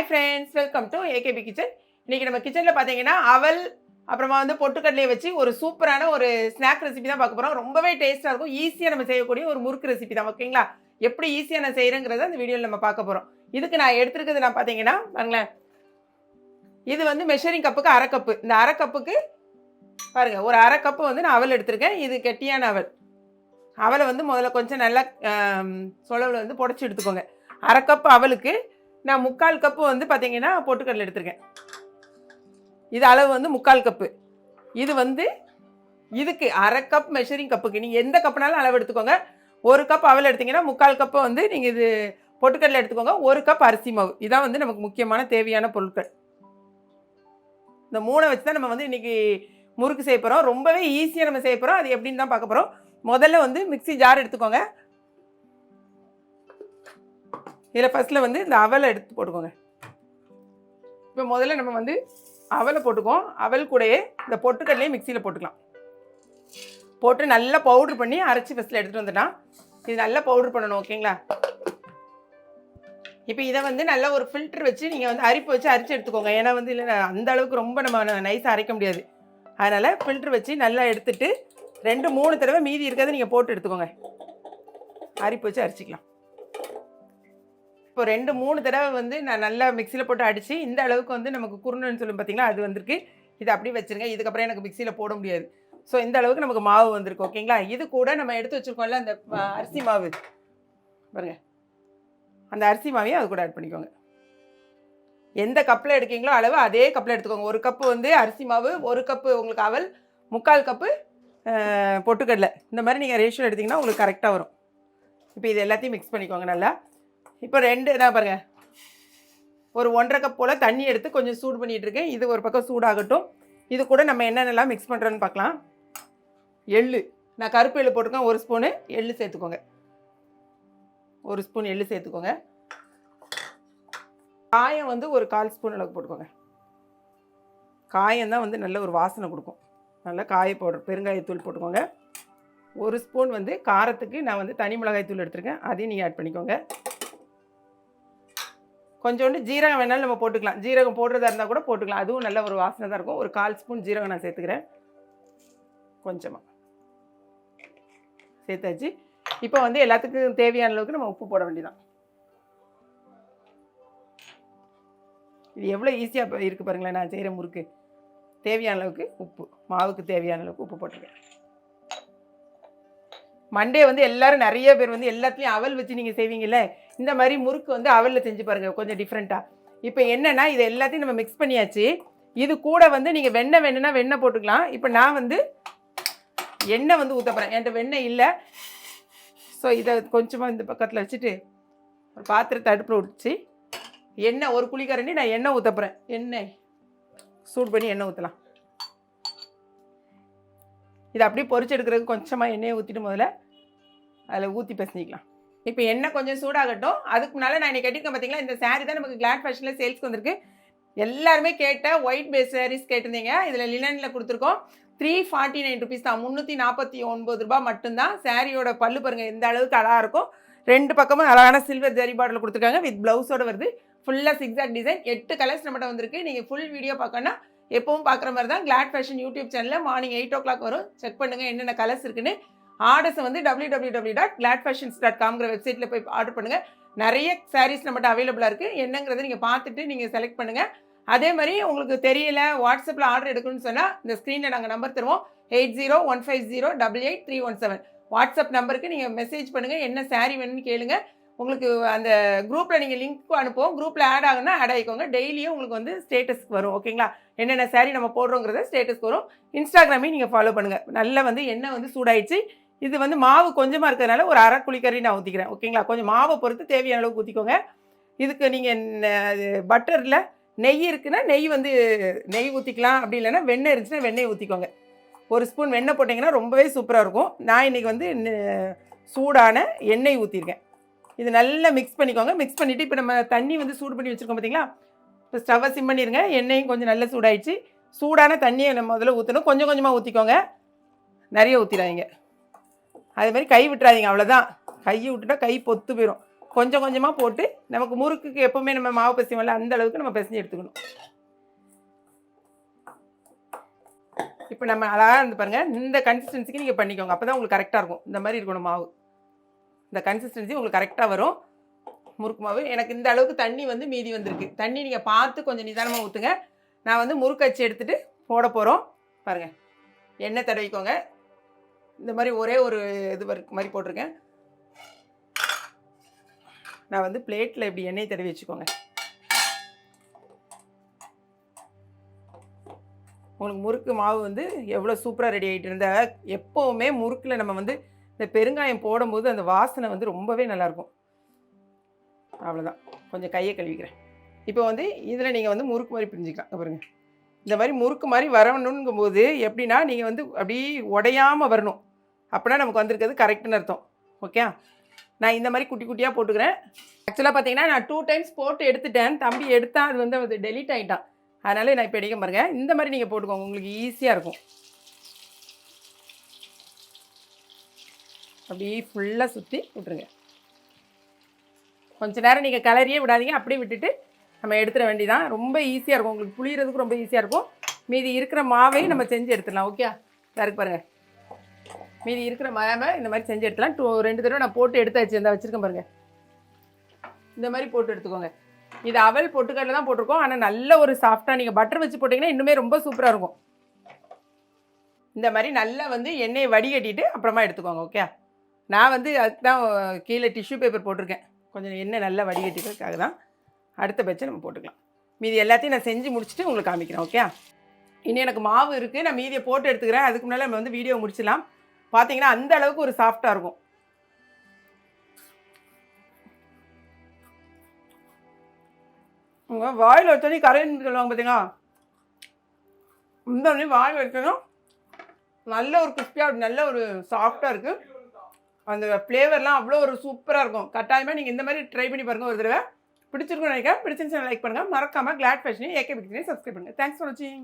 Hi friends welcome to AKP kitchen இன்னைக்கு நம்ம கிச்சனில் பார்த்தீங்கன்னா அவல் அப்புறமா வந்து பொட்டுக்கடலையை வச்சு ஒரு சூப்பரான ஒரு ஸ்நாக் ரெசிபி தான் பார்க்க போகிறோம் ரொம்பவே டேஸ்ட்டாக இருக்கும். ஈஸியாக நம்ம செய்யக்கூடிய ஒரு முறுக்கு ரெசிபி தான். ஓகேங்களா எப்படி ஈஸியாக நான் செய்கிறேங்கிறத அந்த வீடியோவில் நம்ம பார்க்க போகிறோம் இதுக்கு நான் எடுத்துருக்கிறது நான் பார்த்தீங்கன்னா பாருங்களேன். இது வந்து மெஷரிங் கப்புக்கு அரை கப்பு இந்த அரை கப்புக்கு பாருங்கள் ஒரு அரை கப்பு வந்து நான் அவல் எடுத்திருக்கேன். இது கெட்டியான அவல். அவலை வந்து முதல்ல கொஞ்சம் நல்லா சொலவில் வந்து புடச்சி எடுத்துக்கோங்க. அரை கப் அவலுக்கு நான் முக்கால் கப்பு வந்து பார்த்தீங்கன்னா பொட்டுக்கடலை எடுத்திருக்கேன். இது அளவு வந்து முக்கால் கப்பு இது வந்து இதுக்கு அரை கப் மெஷரிங் கப்புக்கு நீங்கள் எந்த கப்புனாலும் அளவு எடுத்துக்கோங்க. ஒரு கப் அவல் எடுத்தீங்கன்னா முக்கால் கப்பை வந்து நீங்கள் இது பொட்டுக்கடலை எடுத்துக்கோங்க. ஒரு கப் அரிசி மாவு. இதான் வந்து நமக்கு முக்கியமான தேவையான பொருட்கள். இந்த மூணை வச்சு தான் நம்ம வந்து இன்றைக்கி முறுக்கு செய்ய போகிறோம் ரொம்பவே ஈஸியாக நம்ம செய்ய போகிறோம் அது எப்படின்னு தான் பார்க்க போகிறோம் முதல்ல வந்து மிக்ஸி ஜார் எடுத்துக்கோங்க. இதில் ஃபஸ்ட்டில் வந்து இந்த அவலை எடுத்து போட்டுக்கோங்க. இப்போ முதல்ல நம்ம வந்து அவலை போட்டுக்குவோம். அவல் கூடயே இந்த பொட்டுக்கடலையும் மிக்சியில் போட்டுக்கலாம். போட்டு நல்லா பவுட்ரு பண்ணி அரைச்சி ஃபஸ்ட்டில் எடுத்துகிட்டு வந்துட்டான் இது நல்லா பவுட்ரு பண்ணணும் ஓகேங்களா இப்போ இதை வந்து நல்லா ஒரு ஃபில்டர் வச்சு நீங்கள் வந்து அரிப்பு வச்சு அரிச்சு எடுத்துக்கோங்க. ஏன்னா வந்து இல்லை அந்த அளவுக்கு ரொம்ப நம்ம நைஸாக அரைக்க முடியாது. அதனால் ஃபில்ட்ரு வச்சு நல்லா எடுத்துட்டு ரெண்டு மூணு தடவை மீதி இருக்கிறத நீங்கள் போட்டு எடுத்துக்கோங்க. அரிப்பு வச்சு அரிச்சிக்கலாம். இப்போ ரெண்டு மூணு தடவை வந்து நான் நல்லா மிக்சியில் போட்டு அடித்து இந்த அளவுக்கு வந்து நமக்கு குருணுன்னு சொல்லும் பார்த்தீங்களா அது வந்திருக்கு. இது அப்படியே வச்சுருங்க. இதுக்கப்புறம் எனக்கு மிக்சியில் போட முடியாது. ஸோ இந்த அளவுக்கு நமக்கு மாவு வந்திருக்கு ஓகேங்களா? இது கூட நம்ம எடுத்து வச்சுருக்கோம்ல அந்த அரிசி மாவு. பாருங்க. அந்த அரிசி மாவையும் அது கூட ஆட் பண்ணிக்கோங்க. எந்த கப்பில் எடுக்கீங்களோ அளவு அதே கப்பில் எடுத்துக்கோங்க. ஒரு கப்பு வந்து அரிசி மாவு ஒரு கப்பு உங்களுக்கு அவல் முக்கால் கப்பு பொட்டுக்கடலை. இந்த மாதிரி நீங்கள் ரேஷியோ எடுத்திங்கன்னா உங்களுக்கு கரெக்டாக வரும். இப்போ இது எல்லாத்தையும் மிக்ஸ் பண்ணிக்கோங்க நல்லா. இப்போ ரெண்டு என்ன பாருங்க. ஒரு ஒன்றரை கப் போல் தண்ணி எடுத்து கொஞ்சம் சூடு பண்ணிகிட்டு இருக்கேன். இது ஒரு பக்கம் சூடாகட்டும். இது கூட நம்ம என்னென்னலாம் மிக்ஸ் பண்ணுறோன்னு பார்க்கலாம். எள்ளு. நான் கருப்பு எள்ளு போட்டிருக்கேன். ஒரு ஸ்பூனு எள்ளு சேர்த்துக்கோங்க. ஒரு ஸ்பூன் எள்ளு சேர்த்துக்கோங்க. காயம் வந்து ஒரு கால் ஸ்பூன் அளவுக்கு போட்டுக்கோங்க. காயம் தான் வந்து நல்ல ஒரு வாசனை கொடுக்கும். நல்லா காய பவுடர் பெருங்காயத்தூள் போட்டுக்கோங்க. ஒரு ஸ்பூன் வந்து காரத்துக்கு நான் வந்து தனி மிளகாய் தூள் எடுத்துருக்கேன். அதையும் நீங்கள் ஆட் பண்ணிக்கோங்க. கொஞ்சோண்டு ஜீரகம் வேணாலும் நம்ம போட்டுக்கலாம். ஜீரகம் போடுறதா இருந்தால் கூட போட்டுக்கலாம். அதுவும் நல்ல ஒரு வாசனை தான் இருக்கும். ஒரு கால் ஸ்பூன் ஜீரகம் நான் சேர்த்துக்கிறேன். கொஞ்சமாக சேர்த்தாச்சு. இப்போ வந்து எல்லாத்துக்கும் தேவையான அளவுக்கு நம்ம உப்பு போட வேண்டியதான் இது எவ்வளோ ஈஸியாக இருக்குது பாருங்களேன். நான் செய்கிற முறுக்கு. தேவையான அளவுக்கு உப்பு. மாவுக்கு தேவையான அளவுக்கு உப்பு போட்டுருக்கேன் மண்டே வந்து எல்லாரும் நிறைய பேர் வந்து எல்லாத்துலேயும் அவல் வச்சு நீங்கள் செய்வீங்கல்ல? இந்த மாதிரி முறுக்கு வந்து அவலில் செஞ்சு பாருங்கள் கொஞ்சம் டிஃப்ரெண்ட்டாக இப்போ என்னென்னா இது எல்லாத்தையும் நம்ம மிக்ஸ் பண்ணியாச்சு. இது கூட வந்து நீங்கள் வெண்ணெய் வேணும்னா வெண்ணெய் போட்டுக்கலாம். இப்போ நான் வந்து எண்ணெய் வந்து ஊற்ற போகிறேன் என்கிட்ட வெண்ணெய் இல்லை. ஸோ இதை கொஞ்சமாக இந்த பக்கத்தில் வச்சுட்டு ஒரு பாத்திரத்தை அடுப்பில் விட்டுச்சு எண்ணெய் ஒரு குழிக்கரண்டி நான் எண்ணெய் ஊற்ற போகிறேன் எண்ணெய் சூடு பண்ணி எண்ணெய் ஊற்றலாம் இதை அப்படியே பொறிச்சு எடுக்கிறதுக்கு கொஞ்சமாக எண்ணெயை ஊற்றிட்டு முதல்ல அதில் ஊற்றி பசனிக்கலாம் இப்போ என்ன கொஞ்சம் சூடாகட்டும். அதுக்கு முன்னால் நான் இன்னைக்கு கேட்டிருக்கேன் பார்த்தீங்களா இந்த saree தான் நமக்கு கிளாட் ஃபேஷனில் சேல்ஸ்க்கு வந்திருக்கு. எல்லாருமே கேட்ட ஒயிட் பேஸ் சாரீஸ் கேட்டிருந்தீங்க. இதில் லினனில் கொடுத்துருக்கோம். த்ரீ ஃபார்ட்டி நைன் ருபீஸ் தான். முந்நூற்றி நாற்பத்தி ஒன்பது ரூபாய் மட்டும்தான். சாரியோட பல்லு பாருங்கள் எந்த அளவுக்கு அழகாக இருக்கும். ரெண்டு பக்கமும் அழகான சில்வர் ஜரி பாட்டில் கொடுத்துருக்காங்க. வித் ப்ளவுஸோட வருது. ஃபுல்லாக சிக்ஸாக் டிசைன் எட்டு கலர்ஸ் நம்மகிட்ட வந்திருக்கு. நீங்கள் ஃபுல் வீடியோ பார்க்கணும்னா எப்பவும் பார்க்குற மாதிரி தான் கிளாட் ஃபேஷன் யூடியூப் சேனலில் மார்னிங் எயிட் ஓ கிளாக் வரும். செக் பண்ணுங்கள் என்னென்ன கலர்ஸ் இருக்குன்னு. ஆர்டர்ஸை வந்து W W W dot Glad Fashions dot காம்ங்கிற வெப்சைட்டில் போய் ஆர்டர் பண்ணுங்கள் நிறைய சாரீஸ் நம்மகிட்ட அவைலபிளாக இருக்குது என்னங்கிறத நீங்கள் பார்த்துட்டு நீங்கள் செலக்ட் பண்ணுங்கள் அதே மாதிரி உங்களுக்கு தெரியல வாட்ஸ்அப்பில் ஆர்டர் எடுக்கணும்னு சொன்னால் இந்த ஸ்க்ரீனில் நாங்கள் நம்பர் தருவோம். Eight zero one five zero double eight three one seven WhatsApp நம்பருக்கு நீங்கள் மெசேஜ் பண்ணுங்கள் என்ன சாரீ வேணும்னு கேளுங்க. உங்களுக்கு அந்த குரூப்பில் நீங்கள் லிங்க் அனுப்புவோம். குரூப்பில் ஆட் ஆகுன்னா ஆட் ஆகிக்கோங்க. டெய்லியும் உங்களுக்கு வந்து ஸ்டேட்டஸ்க்கு வரும். ஓகேங்களா என்னென்ன சாரீ நம்ம போடுறோங்கிறத ஸ்டேட்டஸ்க்கு வரும். இன்ஸ்டாகிராமையும் நீங்கள் ஃபாலோ பண்ணுங்கள் நல்லா வந்து எண்ணெய் வந்து சூடாயிடுச்சு. இது வந்து மாவு கொஞ்சமாக இருக்கிறதுனால ஒரு அரை குழிக்கறி நான் ஊற்றிக்கிறேன் ஓகேங்களா? கொஞ்சம் மாவை பொறுத்து தேவையான அளவுக்கு ஊற்றிக்கோங்க இதுக்கு நீங்கள் பட்டரில் நெய் இருக்குன்னா நெய் வந்து நெய் ஊற்றிக்கலாம் அப்படி இல்லைன்னா வெண்ணெய் இருந்துச்சுன்னா வெண்ணெய் ஊற்றிக்கோங்க ஒரு ஸ்பூன் வெண்ணெய் போட்டிங்கன்னா ரொம்பவே சூப்பராக இருக்கும். நான் இன்றைக்கி வந்து சூடான எண்ணெய் ஊற்றிருக்கேன் இது நல்லா மிக்ஸ் பண்ணிக்கோங்க. மிக்ஸ் பண்ணிவிட்டு இப்போ நம்ம தண்ணி வந்து சூடு பண்ணி வச்சுருக்கோம் பார்த்தீங்களா இப்போ ஸ்டவ்வை சிம் பண்ணிடுங்க எண்ணெயும் கொஞ்சம் நல்லா சூடாயிடுச்சு. சூடான தண்ணியை நம்ம முதல்ல ஊற்றணும் கொஞ்சம் கொஞ்சமாக ஊற்றிக்கோங்க நிறைய ஊற்றிடாதீங்க அதே மாதிரி கை விட்டுறாதீங்க அவ்வளோதான் கையை விட்டுட்டா கை பொத்து போயிடும் கொஞ்சம் கொஞ்சமாக போட்டு நமக்கு முறுக்குக்கு எப்போவுமே நம்ம மாவு பசிவோம்ல அந்த அளவுக்கு நம்ம பிசைஞ்சு எடுத்துக்கணும். இப்போ நம்ம அழகாக இருந்து பாருங்கள் இந்த கன்சிஸ்டன்சிக்கு நீங்கள் பண்ணிக்கோங்க. அப்போ தான் உங்களுக்கு கரெக்டாக இருக்கும். இந்த மாதிரி இருக்கணும் மாவு. இந்த கன்சிஸ்டன்சி உங்களுக்கு கரெக்டாக வரும். முறுக்கு மாவு. எனக்கு இந்த அளவுக்கு தண்ணி வந்து மீதி வந்திருக்கு. தண்ணி நீங்கள் பார்த்து கொஞ்சம் நிதானமாக ஊற்றுங்க நான் வந்து முறுக்கு அச்சு எடுத்துகிட்டு போட போகிறோம் பாருங்கள் எண்ணெய் தடவிக்கோங்க. இந்த மாதிரி ஒரே ஒரு இது மாதிரி போட்டிருக்கேன். நான் வந்து பிளேட்டில் இப்படி எண்ணெய் தடவி வச்சுக்கோங்க. உங்களுக்கு முறுக்கு மாவு வந்து எவ்வளோ சூப்பராக ரெடி ஆகிட்டு இருந்தா எப்போவுமே முறுக்கில் நம்ம வந்து இந்த பெருங்காயம் போடும்போது அந்த வாசனை வந்து ரொம்பவே நல்லாயிருக்கும் அவ்வளோதான் கொஞ்சம் கையை கழுவிக்கிறேன். இப்போ வந்து இதில் நீங்கள் வந்து முறுக்கு மாதிரி பிரிஞ்சுக்கலாம். பாருங்கள் பாருங்க. இந்த மாதிரி முறுக்கு மாதிரி வரணுங்கும்போது எப்படின்னா நீங்கள் வந்து அப்படியே உடையாமல் வரணும். அப்படின்னா நமக்கு வந்திருக்கிறது கரெக்டுன்னு அர்த்தம். ஓகே நான் இந்த மாதிரி குட்டி குட்டியாக போட்டுக்கிறேன். ஆக்சுவலாக பார்த்தீங்கன்னா நான் டூ டைம்ஸ் போட்டு எடுத்துட்டேன். தம்பி எடுத்தால் அது வந்து அது டெலீட் ஆகிட்டான் அதனால நான் இப்போ எடுக்க பாருங்க. இந்த மாதிரி நீங்கள் போட்டுக்கோங்க. உங்களுக்கு ஈஸியாக இருக்கும். அப்படியே ஃபுல்லாக சுற்றி விட்டுருங்க. கொஞ்ச நேரம் நீங்கள் கலரியே விடாதீங்க. அப்படியே விட்டுட்டு நம்ம எடுத்துட வேண்டியதான் ரொம்ப ஈஸியாக இருக்கும். உங்களுக்கு புளியறதுக்கு ரொம்ப ஈஸியாக இருக்கும். மீதி இருக்கிற மாவையும் நம்ம செஞ்சு எடுத்துடலாம். ஓகே இருக்கு பாருங்கள் மீதி இருக்கிற மாவை இந்த மாதிரி செஞ்சு எடுத்துலாம் டூ ரெண்டு தடவை நான் போட்டு எடுத்தாச்சு இந்த வச்சுருக்கேன் பாருங்கள் இந்த மாதிரி போட்டு எடுத்துக்கோங்க. இது அவல் பொட்டுக்கடலை தான் போட்டிருக்கோம். ஆனால் நல்ல ஒரு சாஃப்டாக நீங்கள் பட்டர் வச்சு போட்டிங்கன்னா இன்னுமே ரொம்ப சூப்பராக இருக்கும். இந்த மாதிரி நல்லா வந்து எண்ணெயை வடிகட்டிட்டு அப்புறமா எடுத்துக்கோங்க ஓகே நான் வந்து அதுக்கு தான் கீழே டிஷ்யூ பேப்பர் போட்டிருக்கேன். கொஞ்சம் எண்ணெய் நல்லா வடிகட்டிக்கிறதுக்காக தான். அடுத்த பேட்சை நம்ம போட்டுக்கலாம். மீதி எல்லாத்தையும் நான் செஞ்சு முடிச்சுட்டு உங்களுக்கு காமிக்கிறேன் ஓகே இனி எனக்கு மாவு இருக்குது நான் மீதியை போட்டு எடுத்துக்கிறேன். அதுக்கு முன்னால் நம்ம வந்து வீடியோ முடிச்சிடலாம். பார்த்தீங்கன்னா அந்த அளவுக்கு ஒரு சாஃப்டாக இருக்கும். உங்கள் வாயில் வச்சோடனே கரைன்னு சொல்லுவாங்க பார்த்தீங்களா இந்த உடனே வாயில் வச்சதும் நல்ல ஒரு கிறிஸ்பியாக நல்ல ஒரு சாஃப்டாக இருக்குது அந்த ஃப்ளேவர்லாம் அவ்வளோ ஒரு சூப்பராக இருக்கும். கட்டாயமாக நீங்கள் இந்த மாதிரி ட்ரை பண்ணி பாருங்கள் ஒரு தடவை. பிடிச்சிருக்கும்னு நினைக்கிறேன். பிடிச்சிருந்துச்சு லைக் பண்ணுங்கள் மறக்காமல் கிளாட் ஃபேஷனையும் ஏகே பிடிச்சினையும் சப்ஸ்கிரைப் பண்ணுங்கள் தேங்க்ஸ் ஃபார் வாட்சிங்